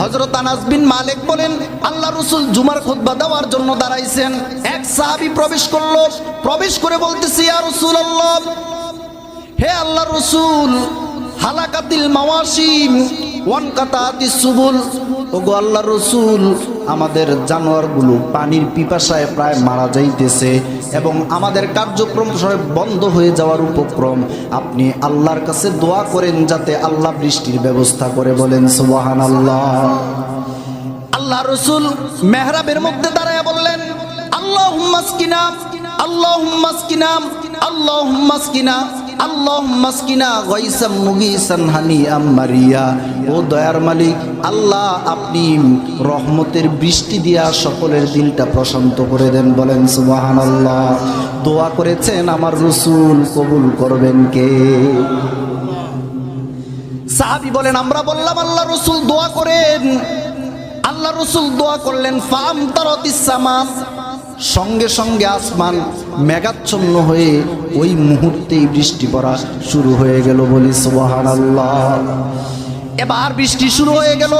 হজরত আনাস বিন মালিক বলেন, আল্লাহ রসুল জুমার খুদ্া দেওয়ার জন্য দাঁড়াইছেন। এক সাহাবি প্রবেশ করল, প্রবেশ করে বলতেছি আর রসুল আল্লাহ হে আল্লাহ রসুল হালাকাতিল মাওয়াসিম, ওয়ান কাতাতি সুবুল। ওগো আল্লাহ রসুল, আমাদের জানোয়ারগুলো পানির পিপাসায় প্রায় মারা যাইতেছে এবং আমাদের কার্যক্রম সব বন্ধ হয়ে যাওয়ার উপক্রম। আপনি আল্লাহর কাছে দোয়া করেন যাতে আল্লাহ বৃষ্টির ব্যবস্থা করে বলেন সুবাহান আল্লাহ আল্লাহ রসুল মেহরাবের মধ্যে দাঁড়ায় বললেন আল্লাহ মাসকিনা আল্লাহ মাসকিনা আল্লাহ মাসকিনা আল্লাহ মাসকিনা গাইসাম মুগিসান হানি আম্মারিয়া ও দয়ার মালিক, আল্লাহ আপনি রহমতের বৃষ্টি দিয়া সকলের দিলটা প্রশান্ত করে দেন, বলেন সুবাহান আল্লাহ দোয়া করেছেন আমার রসুল, কবুল করবেন কে? সাহাবি বলেন, আমরা বললাম, আল্লাহ রসুল দোয়া করেন। আল্লাহ রসুল দোয়া করলেন, ফাম তারতিসামাম সঙ্গে সঙ্গে আসমান মেঘাচ্ছন্ন হয়ে ওই মুহূর্তেই বৃষ্টি পড়া শুরু হয়ে গেল বলি আল্লাহ এবার বৃষ্টি শুরু হয়ে গেল।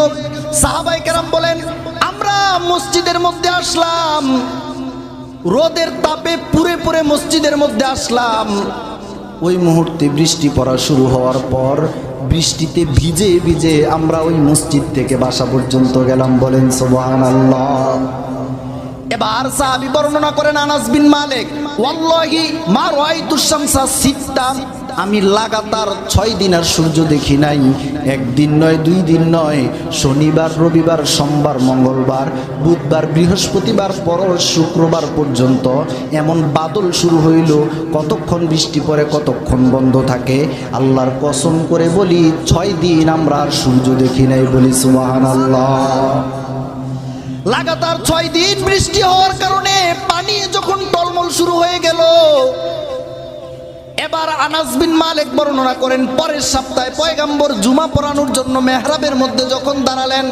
সাহাবাই কেরাম বলেন, আমরা মসজিদের মধ্যে আসলাম। রোদের তাপে পুরে পুরে মসজিদের মধ্যে আসলাম। ওই মুহূর্তে বৃষ্টি পড়া শুরু হওয়ার পর বৃষ্টিতে ভিজে ভিজে আমরা ওই মসজিদ থেকে বাসা পর্যন্ত গেলাম বলেন সোবাহান আল্লাহ এবার সাহাবি বর্ণনা করেন আনাস বিন মালিক, ওয়াল্লাহি মা রাআইতু শামসা সিত্তা আমি লাগাতার ছয় দিন আর সূর্য দেখি নাই। একদিন নয়, দুই দিন নয়, শনিবার, রবিবার, সোমবার, মঙ্গলবার, বুধবার, বৃহস্পতিবার পর শুক্রবার পর্যন্ত এমন বাদল শুরু হইল। কতক্ষণ বৃষ্টি পড়ে, কতক্ষণ বন্ধ থাকে। আল্লাহর কসম করে বলি, ছয় দিন আমরা আর সূর্য দেখি নাই বলি সুবাহান আল্লাহ লাগাতার ছয় দিন বৃষ্টি হওয়ার কারণে পানি যখন টলমল শুরু হয়ে গেল, এবার আনাস বিন মালিক বর্ণনা করেন, পরের সপ্তাহে পয়গাম্বর জুমা পড়ানোর জন্য মেহরাবের মধ্যে যখন দাঁড়ালেন,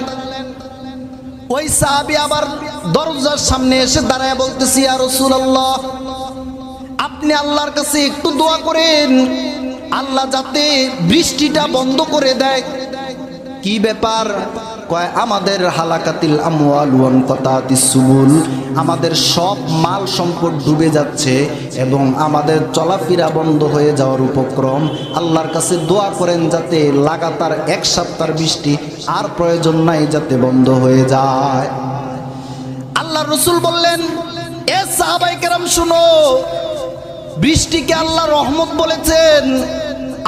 ওই সাহাবি আবার দরজার সামনে এসে দাঁড়ায় বলতেছি আর রসুল্লাহ আপনি আল্লাহর কাছে একটু দোয়া করেন, আল্লাহ যাতে বৃষ্টিটা বন্ধ করে দেয়। কি ব্যাপার? কয়, আমাদের হালাকাতিল আমওয়াল ওয়ান কতাতি সুবুল, আমাদের সব মাল সম্পদ ডুবে যাচ্ছে এবং আমাদের চলাফেরা বন্ধ হয়ে যাওয়ার উপক্রম। আল্লাহর কাছে দোয়া করেন যাতে লাগাতার এক সপ্তাহ বৃষ্টি আর প্রয়োজন নাই যাতে বন্ধ হয়ে যায়। আল্লাহ রসুল বললেন, এ সাহাবাই কেরাম, শুনো, বৃষ্টিকে আল্লাহ রহমত বলেছেন,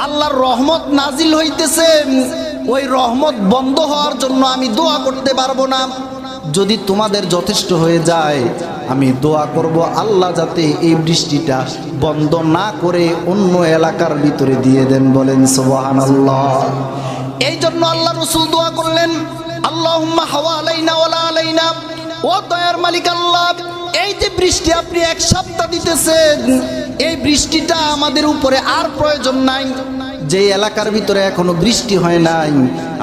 আল্লাহর রহমত নাজিল হইতেছেন ওই রহমত বন্ধ হওয়ার জন্য আমি দোয়া করতে পারব না। যদি তোমাদের যথেষ্ট হয়ে যায়, আমি দোয়া করব আল্লাহ যাতে এই বৃষ্টিটা বন্ধ না করে অন্য এলাকার ভিতরে দিয়ে দেন বলেন সোবাহান আল্লাহ এই জন্য আল্লাহ রসুল দোয়া করলেন আল্লাহ হাওয়া আলাইনা ওলা আলাইনা, ও দয়ার মালিক আল্লাহ, এই যে বৃষ্টি আপনি এক সপ্তাহ দিতেছেন, এই বৃষ্টিটা আমাদের উপরে আর প্রয়োজন নাই। যে এলাকার ভিতরে এখনও বৃষ্টি হয় নাই,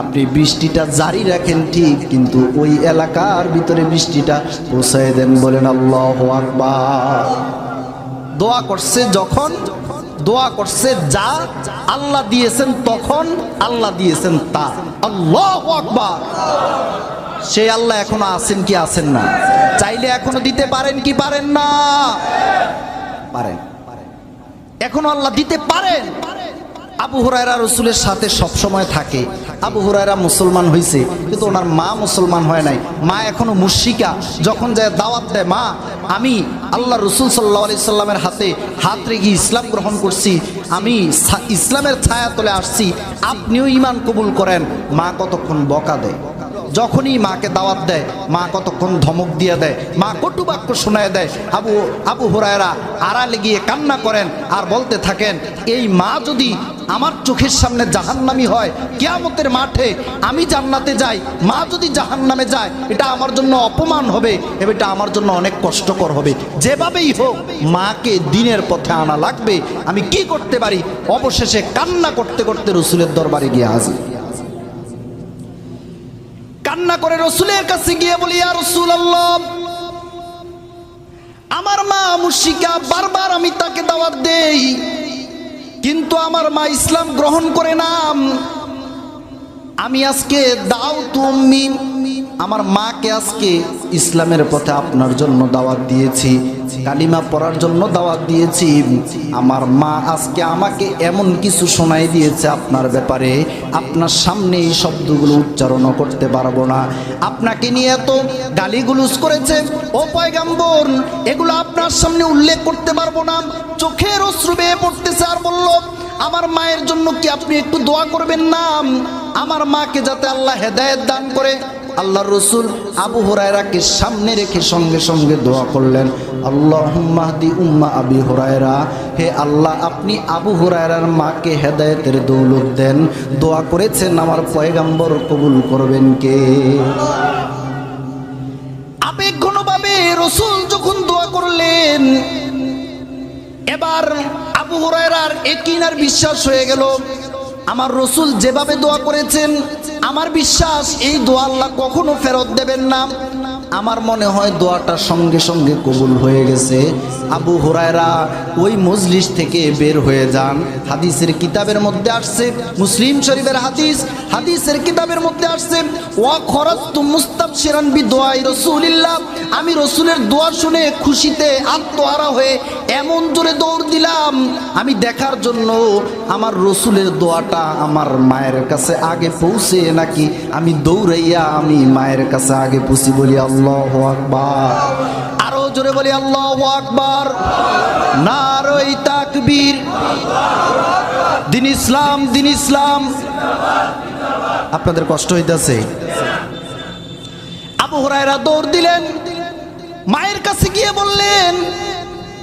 আপনি বৃষ্টিটা জারি রাখেন ঠিক, কিন্তু ওই এলাকার ভিতরে বৃষ্টিটা পৌঁছায় দেন বলেন আল্লাহ আকবার। দোয়া করছে যখন, দোয়া করছে যা আল্লাহ দিয়েছেন তখন আল্লাহ দিয়েছেন তা। আল্লাহ আকবার। সে আল্লাহ এখনও আছেন কি আছেন না? চাইলে এখনও দিতে পারেন কি পারেন না? পারেন। এখনও আল্লাহ দিতে পারেন। আবু হুরায়রা রসুলের সাথে সবসময় থাকে। আবু হুরায়রা মুসলমান হয়েছে কিন্তু ওনার মা মুসলমান হয় নাই। মা এখনও মুশিকা যখন যায় দাওয়াত দেয়, মা, আমি আল্লাহ রসুল সাল্লা আলি সাল্লামের হাতে হাত রেখে ইসলাম গ্রহণ করছি, আমি ইসলামের ছায়া তলে আসছি, আপনিও ইমান কবুল করেন। মা কতক্ষণ বকা দেয়। যখনই মাকে দাওয়াত দেয়, মা কতক্ষণ ধমক দিয়ে দেয়, মা কটু বাক্য শোনায় দেয়, আবু আবু হুরায়রা আড়ালে গিয়ে কান্না করেন আর বলতে থাকেন, এই মা যদি আমার চোখের সামনে জাহান্নামি হয়, কেয়ামতের মাঠে আমি জান্নাতে যাই, মা যদি জাহান্নামে যায়, এটা আমার জন্য অপমান হবে এবং এটা আমার জন্য অনেক কষ্টকর হবে। যেভাবেই হোক, মাকে দিনের পথে আনা লাগবে, আমি কি করতে পারি? অবশেষে কান্না করতে করতে রসুলের দরবারে গিয়ে হাজির। কান্না করে রসুলের কাছে গিয়ে বলি আর রসুল আমার মা মুশিকা বারবার আমি তাকে দাওয়াত দেই, কিন্তু আমার মা ইসলাম গ্রহণ করে নাম আমি আজকে দাও তুমি আমার মাকে আজকে ইসলামের পথে আপনার জন্য দাওয়াত দিয়েছি, কালিমা পড়ার জন্য দাওয়াত দিয়েছি। আমার মা আজকে আমাকে এমন কিছু শোনাই দিয়েছে আপনার ব্যাপারে, আপনার সামনে এই শব্দগুলো উচ্চারণ করতে পারব না। আপনাকে নিয়ে এত গালিগুলুস করেছে, ও পয়গাম্বর, এগুলো আপনার সামনে উল্লেখ করতে পারব না। চোখের অশ্রু বেয়ে পড়তেছে আর বলল আমার মায়ের জন্য কি আপনি একটু দোয়া করবেন না? আমার মাকে যাতে আল্লাহ হেদায়েত দান করে। আল্লাহ রসুল আবু হুরায়রাকে সামনে রেখে সঙ্গে সঙ্গে দোয়া করলেন। আল্লাহ মাহদি উম্মা আবি হুরায়রা। হে আল্লাহ, আপনি আবু হুরায়রার মাকে হেদায়েতের দৌলত দেন। দোয়া করেছেন, আমার পয়গাম্বর কবুল করবেন কে? আবেগঘনভাবে রসুল যখন দোয়া করলেন, এবার হুরায়রার একিনার বিশ্বাস হয়ে গেল। আমার রসুল যেভাবে দোয়া করেছেন, আমার বিশ্বাস এই দোয়া আল্লাহ কখনো ফেরত দেবেন না। আমার মনে হয় দোয়াটা সঙ্গে সঙ্গে কবুল হয়ে গেছে। আবু হুরায়রা ওই মজলিস থেকে বের হয়ে যান। হাদিসের কিতাবের মধ্যে আসছে, মুসলিম শরীফের হাদিস। হাদিসের কিতাবের মধ্যে আসছে, ওয়া খরাজতু মুস্তাবশিরান বি দোয়াই রাসূলিল্লাহ। আমি রসুলের দোয়া শুনে খুশিতে আত্মহারা হয়ে এমন জোরে দৌড় দিলাম। আমি দেখার জন্য আমার রসুলের দোয়াটা আমার মায়ের কাছে আগে পৌঁছে নাকি আমি দৌড়াইয়া আমি মায়ের কাছে আগে পৌঁছি বলি আল্লাহ আকবার। আরও জোরে বলি আল্লাহ আকবার। নারই তাকবীর। দিন ইসলাম দিন ইসলাম। আপনাদের কষ্ট হইতেছে। আবু হুরায়রা দৌড় দিলেন। মায়ের কাছে গিয়ে বললেন,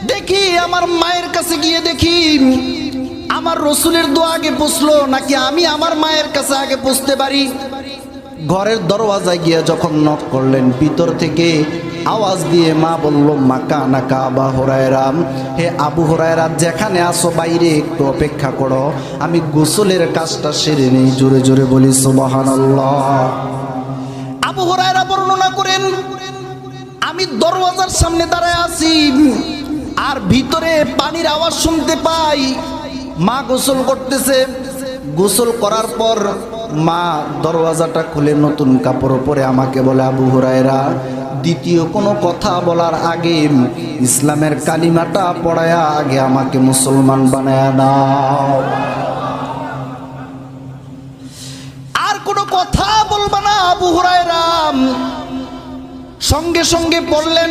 দেখি আমার মায়ের কাছে গিয়ে দেখি, আমার রসুলের দোয়া আগে পুষলো নাকি আমি আমার মায়ের কাছে আগে পুষতে পারি? ঘরের দরওয়াজায় গিয়ে যখন নক করলেন, ভিতর থেকে আওয়াজ দিয়ে মা বলল, মাকা নাকা আবা হরায়রাম হে আবু হরায়রা, যেখানে আসো বাইরে একটু অপেক্ষা করো। আমি গোসলের কাজটা সেরে নেই। জোরে জোরে বলি সুবাহান আবু হরায়রা বর্ণনা করেন, আমি দরওয়াজার সামনে দাঁড়ায় আছি আর ভিতরে পানির আওয়াজ শুনতে পাই। মা গোসল করতেছে। গোসল করার পর মা দরওয়াজাটা খুলে নতুন কাপড় পরে আমাকে বলে, আবু হুরায়রা, দ্বিতীয় কোনো কথা বলার আগে ইসলামের কালিমাটা পড়ায়া আগে আমাকে মুসলমান বানায়া দাও। আর কোনো কথা বলবা না আবু হুরায়রাম সঙ্গে সঙ্গে পড়লেন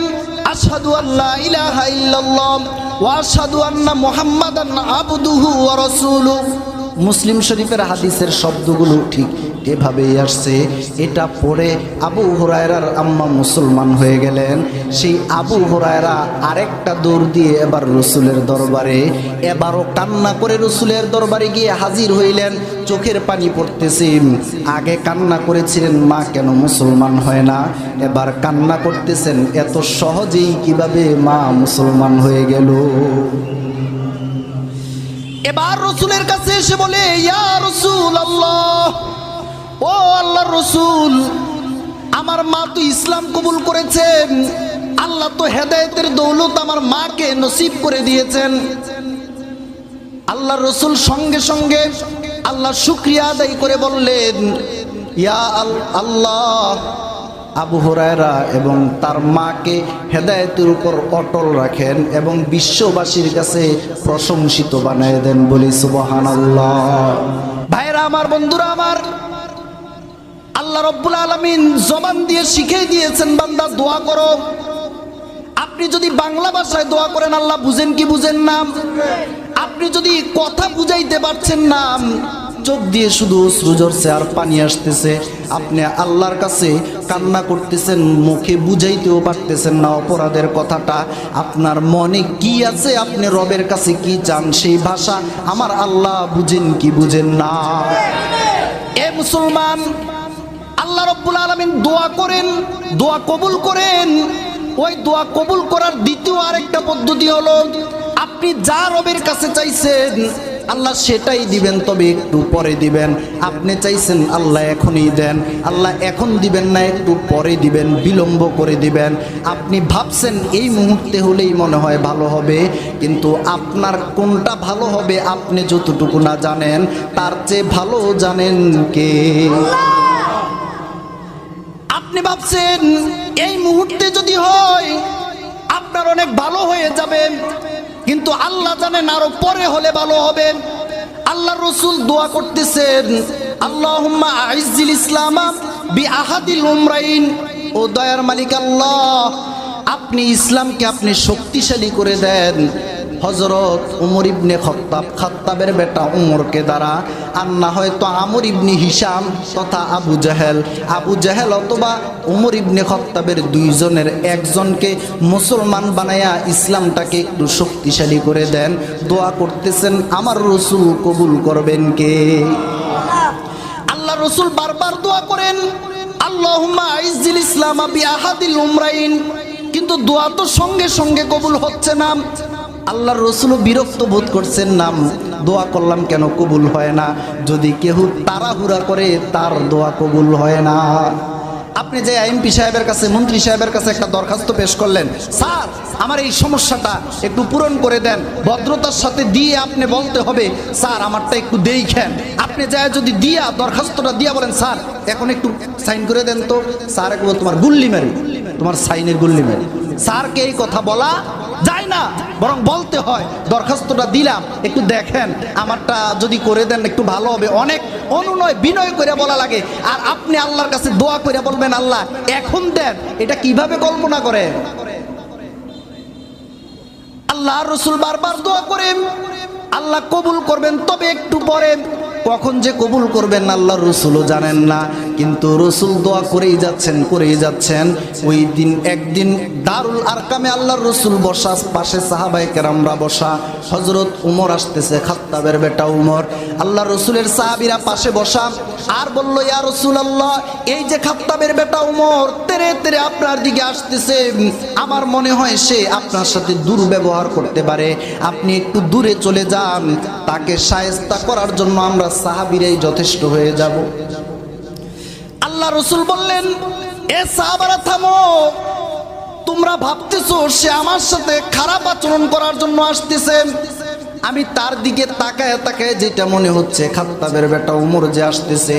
আসাদু আল্লাহ ইলাহা ইল্লাল্লাহ ওয়া আশহাদু আন্না মুহাম্মাদান আবদুহু ওয়া রাসূলুহু। মুসলিম শরীফের হাদিসের শব্দগুলো ঠিক এভাবেই আসছে। এটা পড়ে আবু হুরায়রার আম্মা মুসলমান হয়ে গেলেন। সেই আবু হুরায়রা আরেকটা দৌড় দিয়ে এবার রসুলের দরবারে, এবারও কান্না করে রসুলের দরবারে গিয়ে হাজির হইলেন। চোখের পানি পড়তেছে। আগে কান্না করেছিলেন, মা, কেন মুসলমান হয় না? এবার কান্না করতেছেন, এত সহজেই কীভাবে মা মুসলমান হয়ে গেল? এবার রসুলের কাছে এসে বলে, ইয়া রসুল আল্লাহ ও আল্লাহর রসুল, আমার মা তো ইসলাম কবুল করেছেন আল্লাহ তো হেদায়েতের দৌলত আমার মাকে নসিব করে দিয়েছেন। আল্লাহ রসুল সঙ্গে সঙ্গে আল্লাহ শুক্রিয়া আদায় করে বললেন, ইয়া আল্লাহ আবু হুরায়রা এবং তার মাকে হেদায়েতের উপর অটল রাখেন এবং বিশ্ববাসীর কাছে প্রশংসিত বানিয়ে দেন বলি সুবহান ভাইরা আমার, বন্ধুরা আমার, আল্লাহ রব্বুল আলমিন জবান দিয়ে শিখিয়ে দিয়েছেন, বান্দা দোয়া করো। আপনি যদি বাংলা ভাষায় দোয়া করেন, আল্লাহ বুঝেন কি বুঝেন না? আপনি যদি কথা বুঝাইতে পারছেন না চোখ দিয়ে শুধু অশ্রু আর পানি আসতেছে। আপনি আল্লাহর কাছে কান্না করতেছেন, মুখে বুঝাইতেও পারতেছেন না অপরাধের কথাটা। আপনার মনে কি আছে? আপনি রবের কাছে কি চান? সেই ভাষা আমার আল্লাহ বুঝেন কি বুঝেন না। এ মুসলমান, আল্লাহ রব্বুল আলমিন দোয়া করেন, দোয়া কবুল করেন। ওই দোয়া কবুল করার দ্বিতীয় আরেকটা পদ্ধতি হলো, আপনি যা রবের কাছে চাইছেন আল্লাহ সেটাই দিবেন, তবে একটু পরে দিবেন। আপনি চাইছেন আল্লাহ এখনই দেন, আল্লাহ এখন দিবেন না, একটু পরে দিবেন, বিলম্ব করে দিবেন। আপনি ভাবছেন এই মুহূর্তে হলেই মনে হয় ভালো হবে, কিন্তু আপনার কোনটা ভালো হবে আপনি যতটুকু না জানেন, তার চেয়ে ভালো জানেন কে? আপনি ভাবছেন, এই মুহূর্তে যদি হয়, আপনার অনেক ভালো হয়ে যাবে কিন্তু আল্লাহ জানেন আরও পরে হলে ভালো হবে। আল্লাহ রসুল দোয়া করতেছেন, আল্লাহুম্মা আইজিল ইসলামা বি আহাদিল উমরাইন। ও দয়ার মালিক আল্লাহ, আপনি ইসলামকে আপনি শক্তিশালী করে দেন। হজরত উমর ইবনে খত্তাব, খাত্তাবের বেটা উমরকে দ্বারা আর না হয়তো আমর ইবনে হিসাম তথা আবু জাহেল। আবু জাহেল অথবা উমর ইবনে খত্তাবের দুইজনের একজনকে মুসলমান বানায়া ইসলামটাকে একটু শক্তিশালী করে দেন। দোয়া করতেছেন, আমার রসুল কবুল করবেন কে? আল্লাহ রসুল বারবার দোয়া করেন আইজিল ইসলাম আবি আহাদিল উমরাইন। কিন্তু দোয়া তো সঙ্গে সঙ্গে কবুল হচ্ছে না। আল্লাহর রসুলও বিরক্ত বোধ করছেন, নাম দোয়া করলাম কেন কবুল হয় না? যদি কেউ তাড়াহুড়া করে, তার দোয়া কবুল হয় না। আপনি যে এমপি সাহেবের কাছে, মন্ত্রী সাহেবের কাছে একটা দরখাস্ত পেশ করলেন, স্যার, আমার এই সমস্যাটা একটু পূরণ করে দেন। ভদ্রতার সাথে দিয়ে আপনি বলতে হবে, স্যার, আমারটা একটু দেখেন। আপনি যায় যদি দিয়া, দরখাস্তটা দিয়া বলেন, স্যার, এখন একটু সাইন করে দেন তো। স্যার একটু তোমার গুল্লি মারি, তোমার সাইনের গুল্লি মারি। স্যারকে এই কথা বলা যায় না, বরং বলতে হয়, দরখাস্তটা দিলাম, একটু দেখেন, আমারটা যদি করে দেন একটু ভালো হবে। অনেক অনুনয়, বিনয় করে বলা লাগে, আর আপনি আল্লাহর কাছে দোয়া করে বলবেন, আল্লাহ, এখন দেন, এটা কীভাবে কল্পনা করে আল্লাহ রসুল বারবার দোয়া করেন, আল্লাহ কবুল করবেন, তবে একটু পরে কখন যে কবুল করবেন আল্লাহ রসুলও জানেন না, কিন্তু রসুল দোয়া করেই যাচ্ছেন করেই যাচ্ছেন। ওই দিন একদিন দারুল আরকামে আল্লাহর রসুল বসা, পাশে সাহাবাই কেরামরা বসা। হজরত উমর আসতেছে, খাত্তাবের বেটা উমর। আল্লাহ রসুলের সাহাবিরা পাশে বসা। আর বলল, ইয়া রসুল আল্লাহ এই যে খাত্তাবের বেটা উমর, তেরে তেরে আপনার দিকে আসতেছে। আমার মনে হয় সে আপনার সাথে দুর্ব্যবহার করতে পারে। আপনি একটু দূরে চলে যান। তাকে সায়স্তা করার জন্য আমরা সাহাবিরাই যথেষ্ট হয়ে যাব। আল্লাহ রসুল বললেন, এ সাহাবারা থামো। তোমরা ভাবতেছো সে আমার সাথে খারাপ আচরণ করার জন্য আসতেছে। আমি তার দিকে তাকায় তাকায় যেটা মনে হচ্ছে, খাত্তাবের বেটা উমর যে আসতেছে,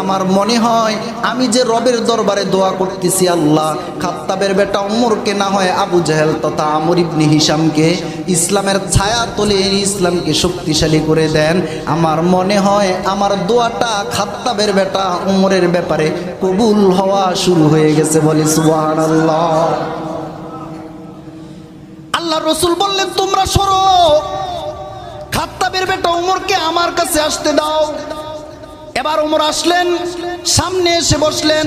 আমার মনে হয় আমি যে রবের দরবারে দোয়া করতেছি আল্লাহ, খাত্তাবের বেটা উমরকে না হয় আবু জাহেল তথা আমর ইবনি হিসামকে ইসলামের ছায়া তোলে ইসলামকে শক্তিশালী করে দেন। আমার মনে হয় আমার দোয়াটা খাত্তাবের বেটা উমরের ব্যাপারে কবুল হওয়া শুরু হয়ে গেছে বলে সুবহানাল্লাহ। আল্লাহ রসুল বললেন, তোমরা সরো। খাত্তাবের বেটা উমরকে আমার কাছে আসতে দাও। এবার উমর আসলেন, সামনে এসে বসলেন।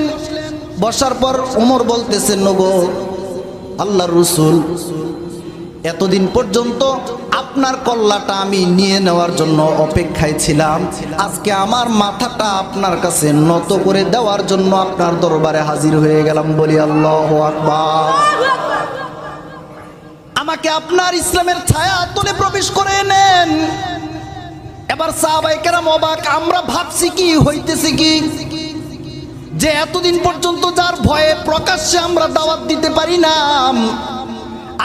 বসার পর উমর বলতেছেন নগো আল্লাহর রসুল, এতদিন পর্যন্ত আপনার কল্লাটা আমি নিয়ে নেওয়ার জন্য অপেক্ষায় ছিলাম। আজকে আমার মাথাটা আপনার কাছে নত করে দেওয়ার জন্য আপনার দরবারে হাজির হয়ে গেলাম বলি আল্লাহ আকবার। আমাকে আপনার ইসলামের ছায়া তলে প্রবেশ করে নেন। এবার সাহাবাই কেরাম অবাক, আমরা ভাবছি কি, হইতেছে কি? যে এতদিন পর্যন্ত যার ভয়ে প্রকাশ্যে আমরা দাওয়াত দিতে পারি না।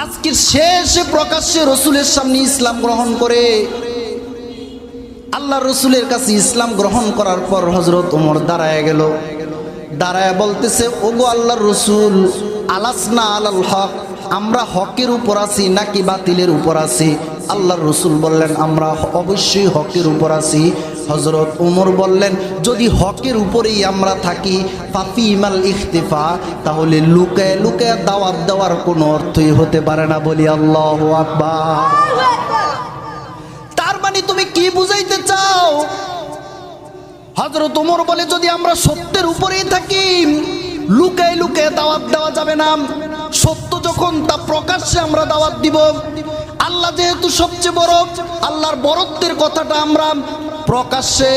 আজকের শেষে প্রকাশ্যে রসুলের সামনে ইসলাম গ্রহণ করে। আল্লাহ রসুলের কাছে ইসলাম গ্রহণ করার পর হজরত ওমর দাঁড়ায় গেল। দাঁড়ায় বলতেছে, ওগো আল্লাহ রসুল, আলাসনা আলাল হক আমরা হকের উপর আছি নাকি বাতিলের উপর আছি? আল্লাহর রসুল বললেন, আমরা অবশ্যই হকের উপর আছি। হজরত উমর বললেন, যদি হকের উপরেই আমরা থাকি ফাফি ইমাল ইখতিফা, তাহলে লুকায় লুকায় দাওয়াত দেওয়ার কোনো অর্থই হতে পারে না বলি আল্লাহ আকবার। তার মানে তুমি কি বুঝাইতে চাও? হজরত উমর বলে, যদি আমরা সত্যের উপরেই থাকি লুকায় লুকে দাওয়াত দেওয়া যাবে না। সত্য যখন তা প্রকাশ্যে আমরা দাওয়াত দিব। আল্লাহ যেহেতু সবচেয়ে বড় আল্লাহর বরত্বের কথাটা আমরা প্রকাশ্যে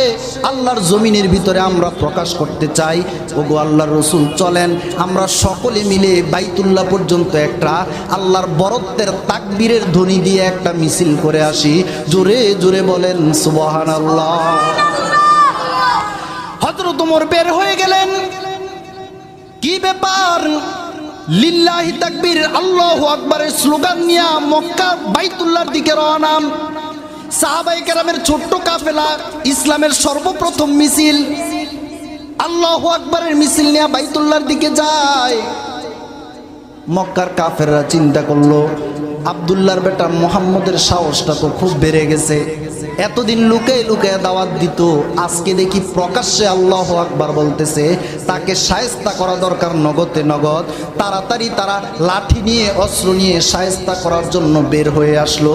আল্লাহর জমিনের ভিতরে আমরা প্রকাশ করতে চাই। ওগো আল্লাহর রসুল চলেন আমরা সকলে মিলে বাইতুল্লাহ পর্যন্ত একটা আল্লাহর বরত্বের তাকবীরের ধ্বনি দিয়ে একটা মিছিল করে আসি। জোরে জোরে বলেন সুবহান আল্লাহ হজরত ওমর বের হয়ে গেলেন। কি ব্যাপার? লিল্লাহি তাকবীর, আল্লাহু আকবারের স্লোগান নিয়া মক্কা বাইতুল্লাহর দিকে রওনা। সাহাবাই কেরামের ছোট্ট কাফেলা, ইসলামের সর্বপ্রথম মিছিল। আল্লাহু আকবারের মিছিল নিয়ে বাইতুল্লাহর দিকে যায়। মক্কার কাফেররা চিন্তা করল, আবদুল্লাহর বেটা মোহাম্মদের সাহসটা তো খুব বেড়ে গেছে। এতদিন লুকে লুকে দাওয়াত দিত, আজকে দেখি প্রকাশ্যে আল্লাহ আকবার বলতেছে, তাকে সায়স্তা করা দরকার নগদে নগদ। তাড়াতাড়ি তারা লাঠি নিয়ে, অস্ত্র নিয়ে সায়স্তা করার জন্য বের হয়ে আসলো।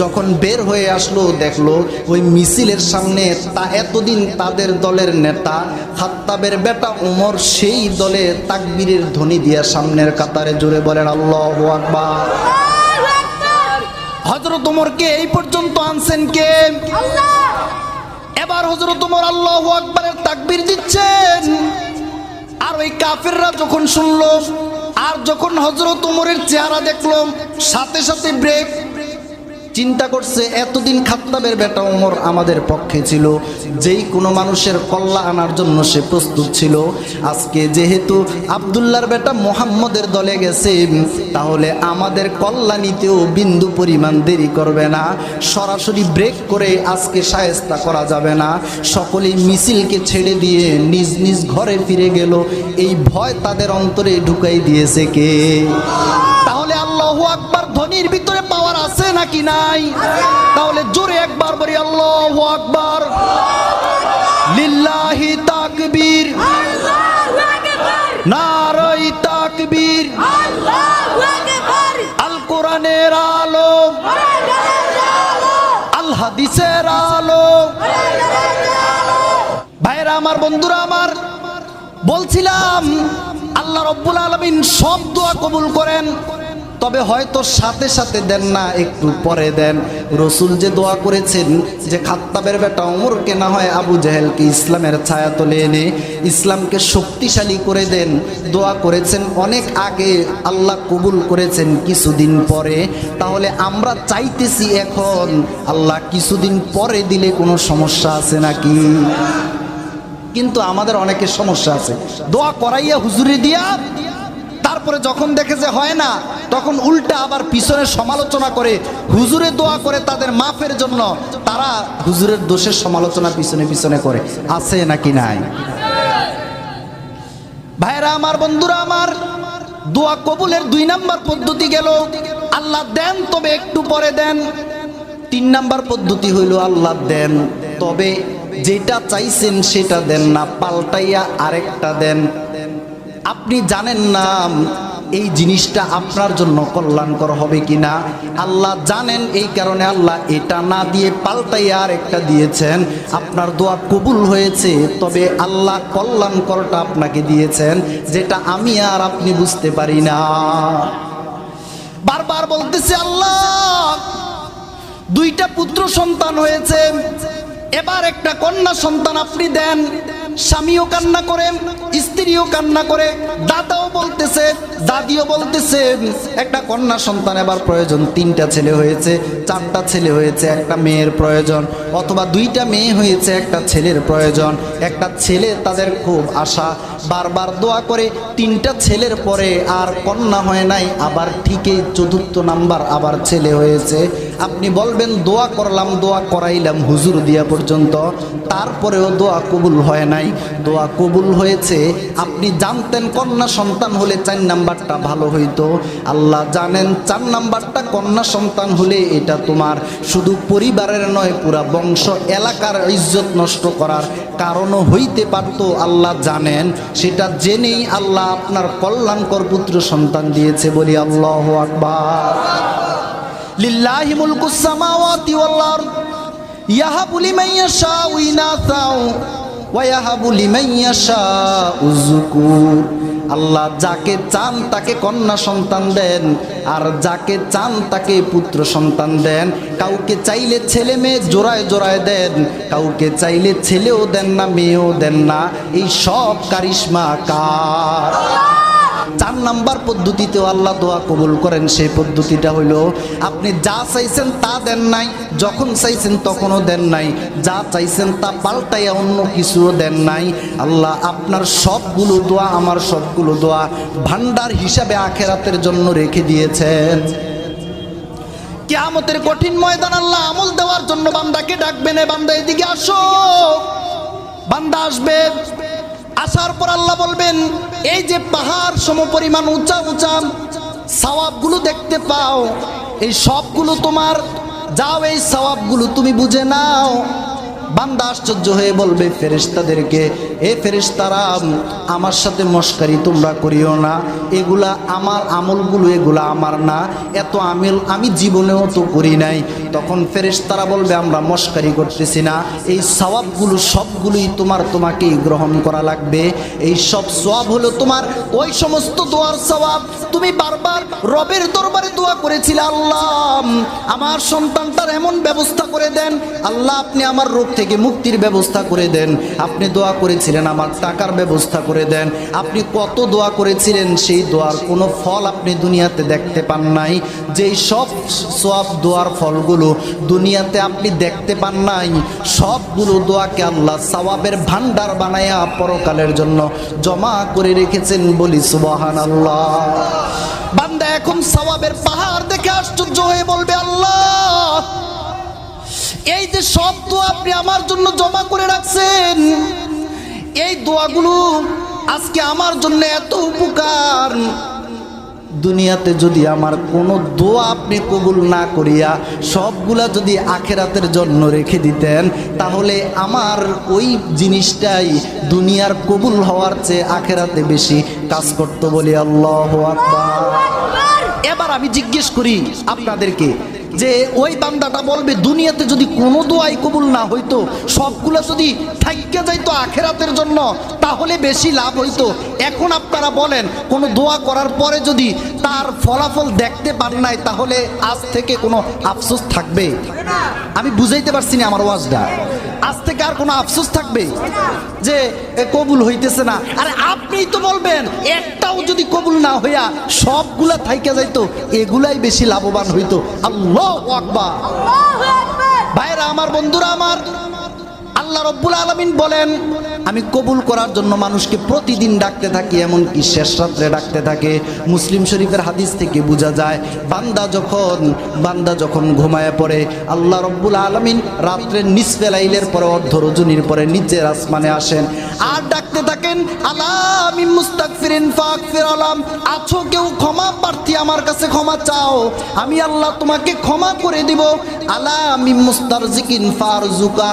যখন বের হয়ে আসলো, দেখল ওই মিছিলের সামনে তা এতদিন তাদের দলের নেতা হাত্তাবের বেটা উমর সেই দলে তাকবীরের ধ্বনি দিয়া সামনের কাতারে জুড়ে বলেন, আল্লাহ আকবার। হজরত উমরকে এই পর্যন্ত আনছেন কে? এবার হজরত উমর আল্লাহ আকবরের তাকবির দিচ্ছেন। আর ওই কাফেররা যখন শুনলো আর যখন হজরত উমরের চেহারা দেখল সাথে সাথে ব্রেক চিন্তা করছে, এতদিন খাত্তাবের বেটা ওমর আমাদের পক্ষে ছিল। যেই কোনো মানুষের কল্লা আনার জন্য সে প্রস্তুত ছিল। আজকে যেহেতু আবদুল্লার বেটা মোহাম্মদের দলে গেছে, তাহলে আমাদের কল্লা নিতেও বিন্দু পরিমাণ দেরি করবে না। সরাসরি ব্রেক করে আজকে সায়স্তা করা যাবে না। সকলেই মিছিলকে ছেড়ে দিয়ে নিজ নিজ ঘরে ফিরে গেল। এই ভয় তাদের অন্তরে ঢুকাই দিয়েছে কে? নাকি নাই? তাহলে জোরে একবার বলি, আল্লাহ আকবার। লিল্লাহি তাকবীর। নারাই তাকবীর। আল কোরআনের আলো। আল হাদিসের আলো। ভাইরা আমার, বন্ধুরা আমার, বলছিলাম, আল্লাহ রব্বুল আলমিন সব দোয়া কবুল করেন। তবে হয়তো সাথে সাথে দেন না, একটু পরে দেন। রসুল যে দোয়া করেছেন যে খাত্তাবের বেটা অমরকে না হয় আবু জাহেলকে ইসলামের ছায়া তোলে এনে ইসলামকে শক্তিশালী করে দেন। দোয়া করেছেন অনেক আগে, আল্লাহ কবুল করেছেন কিছুদিন পরে। তাহলে আমরা চাইতেছি এখন, আল্লাহ কিছুদিন পরে দিলে কোনো সমস্যা আছে নাকি? কিন্তু আমাদের অনেকের সমস্যা আছে। দোয়া করাইয়া হুজুরি দিয়া তারপরে যখন দেখে যে হয় না, তখন উল্টা আবার পিছনে সমালোচনা করে, হুজুরে দোয়া করে তাদের মাফের জন্য, তারা হুজুরের দোষের সমালোচনা পিছনে পিছনে করে। আছে নাকি নাই? ভাইরা আমার, বন্ধুরা আমার, দোয়া কবুলের দুই নাম্বার পদ্ধতি গেল, আল্লাহ দেন তবে একটু পরে দেন। তিন নাম্বার পদ্ধতি হইল আল্লাহ দেন, তবে যেটা চাইছেন সেটা দেন না, পাল্টাইয়া আরেকটা দেন। আপনি জানেন না এই জিনিসটা আপনার জন্য কল্যাণকর হবে কিনা? আল্লাহ জানেন এই কারণে আল্লাহ এটা না দিয়ে পাল্টাই আর একটা দিয়েছেন। আপনার দোয়া কবুল হয়েছে, তবে আল্লাহ কল্যাণকরটা আপনাকে দিয়েছেন, যেটা আমি আর আপনি বুঝতে পারি না। বারবার বলতেছে আল্লাহ, দুইটা পুত্র সন্তান হয়েছে, এবার একটা কন্যা সন্তান আপনি দেন। স্বামীও কান্না করে, স্ত্রীও কান্না করে, দাদাও বলতেছে, দাদিও বলতেছে, একটা কন্যা সন্তান এবার প্রয়োজন, তিনটা ছেলে হয়েছে, চারটা ছেলে হয়েছে, একটা মেয়ের প্রয়োজন, অথবা দুইটা মেয়ে হয়েছে, একটা ছেলের প্রয়োজন, একটা ছেলে তাদের খুব আশা, বারবার দোয়া করে, তিনটা ছেলের পরে আর কন্যা হয় নাই, আবার ঠিকই চতুর্থ নাম্বার আবার ছেলে হয়েছে আপনি বলবেন, দোয়া করলাম, দোয়া করাইলাম হুজুর দিয়া পর্যন্ত। তারপরেও দোয়া কবুল হয় নাই। দোয়া কবুল হয়েছে। আপনি জানতেন কন্যা সন্তান হলে চার নাম্বারটা ভালো হইতো। আল্লাহ জানেন, চার নাম্বারটা কন্যা সন্তান হলে এটা তোমার শুধু পরিবারের নয়, পুরা বংশ, এলাকার ইজ্জত নষ্ট করার কারণও হইতে পারত, আল্লাহ জানেন। সেটা জেনেই আল্লাহ আপনার কল্যাণকর পুত্র সন্তান দিয়েছে বলি আল্লাহ আকবার। লিল্লাহি মুলকুস সামাওয়াতি ওয়াল আরদ। ইয়াহাবু লিমান ইয়াশাউ ইনাসা ওয়া ইয়াহাবু লিমান ইয়াশাউ যুকুর। আল্লাহ যাকে চান তাকে কন্যা সন্তান দেন, আর যাকে চান তাকে পুত্র সন্তান দেন। কাউকে চাইলে ছেলে মেয়ে জোড়ায় জোড়ায় দেন, কাউকে চাইলে ছেলেও দেন না, মেয়েও দেন না। এই সব কারিশমা কার? চার নাম্বার পদ্ধতিতেও আল্লাহ দোয়া কবুল করেন, সেই পদ্ধতিটা হইল, আপনি যা চাইছেন তা দেন নাই, যখন চাইছেন তখনও দেন নাই, যা চাইছেন তা পাল্টাইয়া অন্য কিছুও দেন নাই। আল্লাহ আপনার সবগুলো দোয়া আমার সবগুলো দোয়া ভান্ডার হিসাবে আখেরাতের জন্য রেখে দিয়েছেন। কেয়ামতের কঠিন ময়দান আল্লাহ আমল দেওয়ার জন্য বান্দাকে ডাকবেন বান্দা, এদিকে আসো। বান্দা আসবে, আসার পর আল্লাহ বলবেন এই যে পাহাড় সমপরিমাণ উঁচা উঁচা সওয়াবগুলো দেখতে পাও, এই সবগুলো তোমার, যাও এই সওয়াবগুলো তুমি বুঝে নাও। বান্দা আশ্চর্য হয়ে বলবে, ফেরেশতাদেরকে, এ ফেরেশতারা, আমার সাথে মস্কারি তোমরা করিও না। এগুলা আমার আমলগুলো, এগুলা আমার না। এত আমিল আমি জীবনেও তো করি নাই। তখন ফেরেশতারা বলবে, আমরা মস্কারি করতেছি না। এই সওয়াবগুলো সবগুলোই তোমার, তোমাকেই গ্রহণ করা লাগবে। এই সব সওয়াব হলো তোমার ওই সমস্ত দোয়ার সওয়াব। তুমি বারবার রবের দরবারে দোয়া করেছিলে, আল্লাহ। আমার সন্তানটার এমন ব্যবস্থা করে দেন। আল্লাহ, আপনি আমার রোগ থেকে মুক্তির ব্যবস্থা করে দেন। আপনি দোয়া করেছিলেন, আমার টাকার ব্যবস্থা করে দেন। আপনি কত দোয়া করেছিলেন, সেই দোয়ার কোনো ফল আপনি দুনিয়াতে দেখতে পান নাই। যেই সব সব দোয়ার ফলগুলো দুনিয়াতে আপনি দেখতে পান নাই। সবগুলো দোয়াকে আল্লাহ সওয়াবের ভান্ডার বানায়া পরকালের জন্য জমা করে রেখেছেন বলি সুবাহান আল্লাহ বান্দা এখন সওয়াবের পাহাড় দেখে আশ্চর্য হয়ে বলবে, আল্লাহ, এই যে সব দোয়া আপনি আমার জন্য জমা করে রাখছেন, এই দোয়াগুলো আজকে আমার জন্য এত উপকার। দুনিয়াতে যদি আমার কোনো দোয়া আপনি কবুল না করিয়া সবগুলা যদি আখেরাতের জন্য রেখে দিতেন, তাহলে আমার ওই জিনিসটাই দুনিয়ার কবুল হওয়ার চেয়ে আখেরাতে বেশি কাজ করতো বলি আল্লাহ এবার আমি জিজ্ঞেস করি আপনাদেরকে যে ওই বান্দাটা বলবে, দুনিয়াতে যদি কোনো দোয়াই কবুল না হইতো, সবগুলো যদি থাইকে যাইতো আখেরাতের জন্য, তাহলে বেশি লাভ হইতো। এখন আপনারা বলেন, কোনো দোয়া করার পরে যদি তার ফলাফল দেখতে পান নাই তাহলে আজ থেকে কোনো আফসোস থাকবে? আমি বুঝাইতে পারছি না আমার ওয়াজটা। আজ থেকে আর কোনো আফসোস থাকবে? যে কবুল হইতেছে না। আরে আপনিই তো বলবেন একটাও যদি কবুল না হইয়া সবগুলা থাইকে যাইতো এগুলাই বেশি লাভবান হইতো। আল্লাহ আকবার। ভাইরা আমার বন্ধুরা আমার আল্লাহ রব্বুল আলমিন বলেন আমি কবুল করার জন্য মানুষকে প্রতিদিন ডাকতে থাকি, এমনকি শেষ রাত্রে ডাকতে থাকে। মুসলিম শরীফের হাদিস থেকে বোঝা যায়, বান্দা যখন বান্দা যখন ঘুমায় পড়ে, আল্লাহ রব্বুল আলমিন রাত্রের নিসফেলাইলের পরে, অর্ধ রজনীর পরে নিচের আসমানে আসেন। আর ডাকতে থাকেন আলামিন মুস্তাকফিরিন ফাকফির আলাম, আছো কেউ ক্ষমা প্রার্থী আমার কাছে ক্ষমা চাও? আমি আল্লাহ তোমাকে ক্ষমা করে দিব। আলামিন মুস্তারজিকিন ফারজুকা,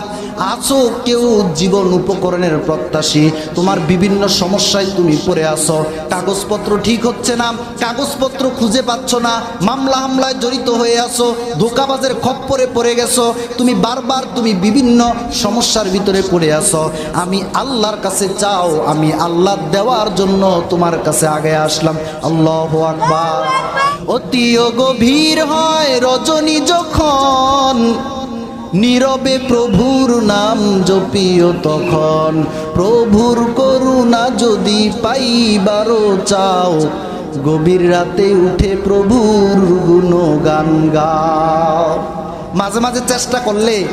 আছো কেউ জীবন উপকরণের প্রত্যাশী। তোমার বিভিন্ন সমস্যায় তুমি পড়ে আসো কাগজপত্র ঠিক হচ্ছে না, কাগজপত্র খুঁজে পাচ্ছ না, মামলা হামলায় জড়িত হয়ে আসো ধোকাবাজের খপ্পরে পড়ে গেছো, তুমি বারবার তুমি বিভিন্ন সমস্যার ভিতরে পড়ে আসো আমি আল্লাহর কাছে চাও, আমি আল্লাহ দেওয়ার জন্য তোমার কাছে আগে আসলাম। আল্লাহ আকবার। অতি গভীর হয় রজনী যখন নীরবে প্রভুর নাম জপিও তখন। প্রভুর করুণা যদি পাইবারও চাও, গভীর রাতে উঠে প্রভুর গুণগান গাও। মাঝে মাঝে চেষ্টা করলে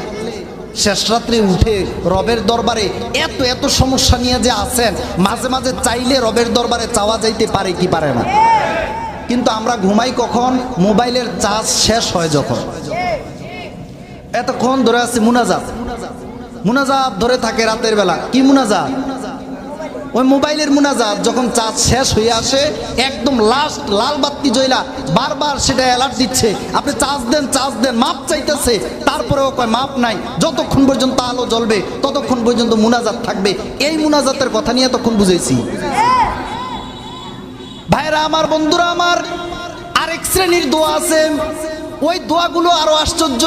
শেষ রাত্রে উঠে রবের দরবারে এত এত সমস্যা নিয়ে যে আছেন, মাঝে মাঝে চাইলে রবের দরবারে চাওয়া যাইতে পারে কি পারে না। কিন্তু আমরা ঘুমাই কখন? মোবাইলের চার্জ শেষ হয় যখন। এতক্ষণ ধরে আছে মুনাজাত। মুনাজাত ধরে থাকে রাতের বেলা। কি মুনাজাত? ওই মোবাইলের মুনাজাত যখন চার্জ শেষ হয়ে আসে, একদম লাস্ট লাল বাতি জয়লা বারবার সেটা অ্যালার্ট দিচ্ছে। আপনি চার্জ দেন চার্জ দেন, মাপ চাইতেছে। তারপরেও কয়, মাপ নাই। যতক্ষণ পর্যন্ত আলো জ্বলবে, ততক্ষণ পর্যন্ত মুনাজাত থাকবে। এই মুনাজাতের কথা নিয়ে তখন বুঝেছি। ভাইরা আমার, বন্ধুরা আমার, আরেক শ্রেণির দোয়া আছে। ওই দোয়াগুলো আরও আশ্চর্য।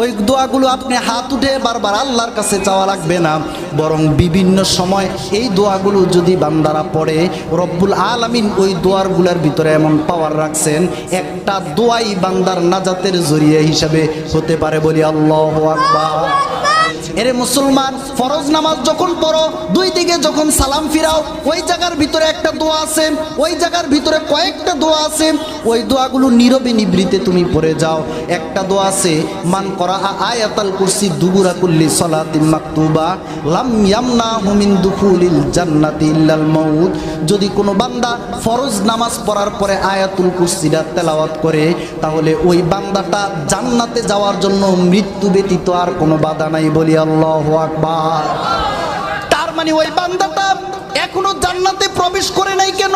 ওই দোয়াগুলো আপনি হাত উঠে বারবার আল্লাহর কাছে চাওয়া লাগবে না। বরং বিভিন্ন সময় এই দোয়াগুলো যদি বান্দারা পড়ে, রব্বুল আলামিন ওই দোয়ারগুলোর ভিতরে এমন পাওয়ার রাখছেন, একটা দোয়াই বান্দার নাজাতের জরিয়া হিসাবে হতে পারে বলি আল্লাহ আকবার। এরে মুসলমান, ফরজ নামাজ যখন পড়ো, দুই দিকে যখন সালাম ফিরাও, ওই জায়গার ভিতরে একটা দোয়া আছে, ওই জায়গার ভিতরে কয়েকটা দোয়া আছে, ওই দোয়াগুলো নীরবে নিবৃতে তুমি পড়ে যাও। একটা দোয়া আছে, মান করা আয়াতাল কুরসি দুবুরা কুল্লি সলাতিন মাকতুবা, লাম ইয়ামনা হুমিন দুখুলিল জান্নাতি ইল্লাল মাউত। যদি কোনো বান্দা ফরজ নামাজ পড়ার পরে আয়াতুল কুরসিটা তেলাওয়াত করে, তাহলে ওই বান্দাটা জান্নাতে যাওয়ার জন্য মৃত্যু ব্যতীত আর কোনো বাধা নাই বলি তার মানে ওই বান্দাটা এখনও জান্নাতে প্রবেশ করে নাই কেন?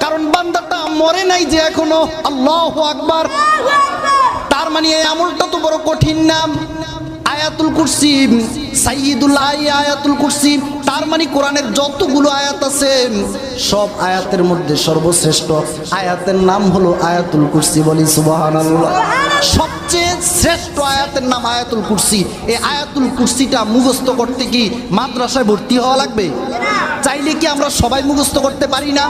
কারণ বান্দাটা মরে নাই যে এখনও। আল্লাহ আকবার। তার মানে এই আমলটা তো বড় কঠিন নাম। আয়াতুল কুরসি, সাইয়্যিদুল আই আয়াতুল কুরসি, তার মানে কোরআনের যতগুলো আয়াত আছে, সব আয়াতের মধ্যে সর্বশ্রেষ্ঠ আয়াতের নাম হলো আয়াতুল কুরসি বলি সুবহানাল্লাহ। সবচেয়ে শ্রেষ্ঠ আয়াতের নাম আয়াতুল কুরসি। এই আয়াতুল কুরসিটা মুখস্থ করতে কি মাদ্রাসায় ভর্তি হওয়া লাগবে? চাইলে কি আমরা সবাই মুখস্থ করতে পারি না?